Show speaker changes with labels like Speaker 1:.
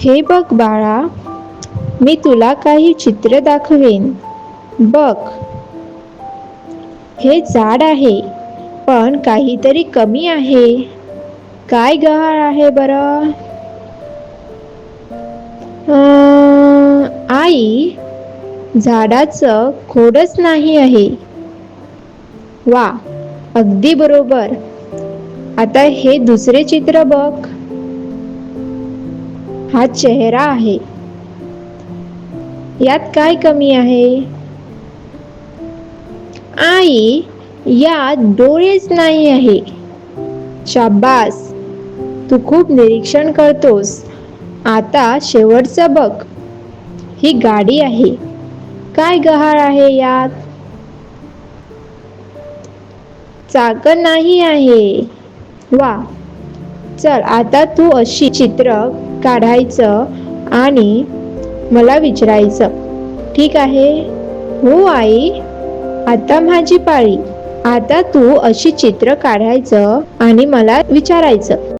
Speaker 1: हे बघ बाळा मी तुला काही चित्र दाखवेन. बघ. हे झाड आहे पण काहीतरी कमी आहे. काय गहाळ आहे बरं? आई झाडाचं खोडच नाही आहे. वा अगदी बरोबर. आता हे दुसरे चित्र बघ. हा चेहरा आहे. यात काय कमी आहे? आई यात डोळेच नाही आहे. शाबास तू खूप निरीक्षण करतोस. आता शेवटचं बघ. ही गाडी आहे. काय गहाळ आहे यात? चाक नाही आहे. वा चल आता तू अशी चित्र काढायचं आणि मला विचारायचं. ठीक आहे. हो आई. आता माझी पाळी. आता तू अशी चित्र काढायचं आणि मला विचारायचं.